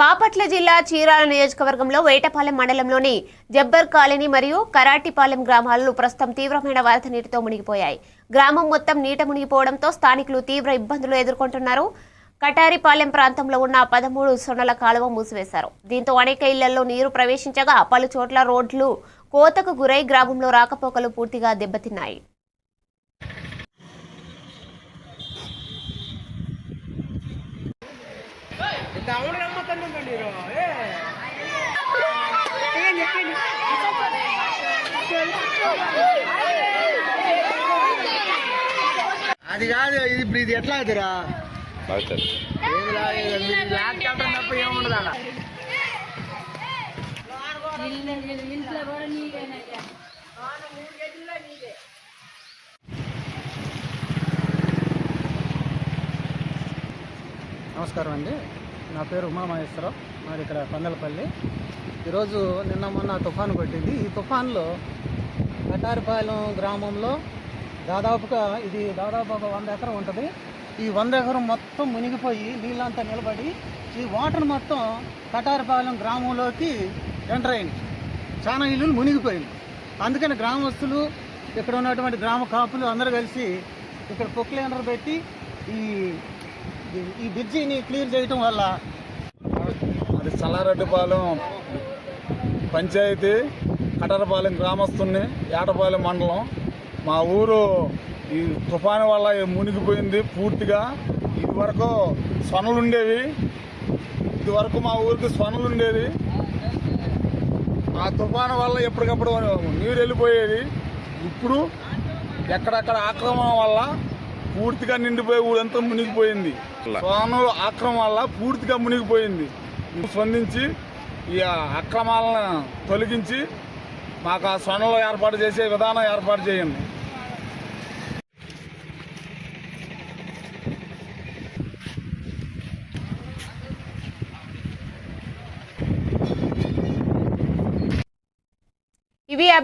బాపట్ల జిల్లా చీరాల నియోజకవర్గంలో వేటపాలెం మండలంలోని జబ్బర్ కాలనీ మరియు కరాటిపాలెం గ్రామాలు ప్రస్తుతం తీవ్రమైన వరద నీటితో మునిగిపోయాయి. గ్రామం మొత్తం నీట మునిగిపోవడంతో స్థానికులు తీవ్ర ఇబ్బందులు ఎదుర్కొంటున్నారు. కటారిపాలెం ప్రాంతంలో ఉన్న పదమూడు సొన్నల కాలువ మూసివేశారు. దీంతో అనేక ఇళ్ళలో నీరు ప్రవేశించగా పలు చోట్ల రోడ్లు కోతకు గురై గ్రామంలో రాకపోకలు పూర్తిగా దెబ్బతిన్నాయి. ಅವನು ನಮ್ಮ ತಂದು ಕಂಡಿರೋ ಏ ಏನ್ ಎಕ್ಕೇನು? అది కాదు ఇది ఇప్పుడు ఇది ఎట్లా అవుతురా బాగుంటుంది లాక్ కట్టడం తప్ప ఏముండదు అలా నమస్కారం అండి నా పేరు ఉమామహేశ్వరరావు. మాది ఇక్కడ పందలపల్లి. ఈరోజు నిన్న మొన్న తుఫాను పట్టింది. ఈ తుఫాన్లో కటారిపాలెం గ్రామంలో దాదాపుగా ఇది దాదాపు ఒక వంద ఎకరం ఉంటుంది. ఈ వంద ఎకరం మొత్తం మునిగిపోయి నీళ్ళంతా నిలబడి ఈ వాటర్ మొత్తం కటారిపాలెం గ్రామంలోకి ఎంటర్ అయింది. చాలా ఇల్లులు మునిగిపోయింది అందుకని గ్రామస్తులు ఇక్కడ ఉన్నటువంటి గ్రామ కాపులు అందరూ కలిసి ఇక్కడ పొక్లైనర్ పెట్టి ఈ ఈ- బ్రిడ్జిని క్లియర్ చేయటం వల్ల అది చల్లారెడ్డిపాలెం పంచాయతీ కటరపాలెం గ్రామస్తుని ఏటపాలెం మండలం. మా ఊరు ఈ తుఫాను వల్ల మునిగిపోయింది పూర్తిగా. ఇది వరకు సొనలు ఉండేవి ఇది వరకు మా ఊరికి సొనలు ఉండేవి ఆ తుఫాను వల్ల ఎప్పటికప్పుడు నీరు వెళ్ళిపోయేది ఇప్పుడు ఎక్కడెక్కడ ఆక్రమణ వల్ల పూర్తిగా నిండిపోయి ఊరంతా మునిగిపోయింది. సోనలు ఆక్రమణ వల్ల పూర్తిగా మునిగిపోయింది. స్పందించి ఈ అక్రమాలను తొలగించి మాకు ఆ సొనలు ఏర్పాటు చేసే విధానం ఏర్పాటు చేయండి.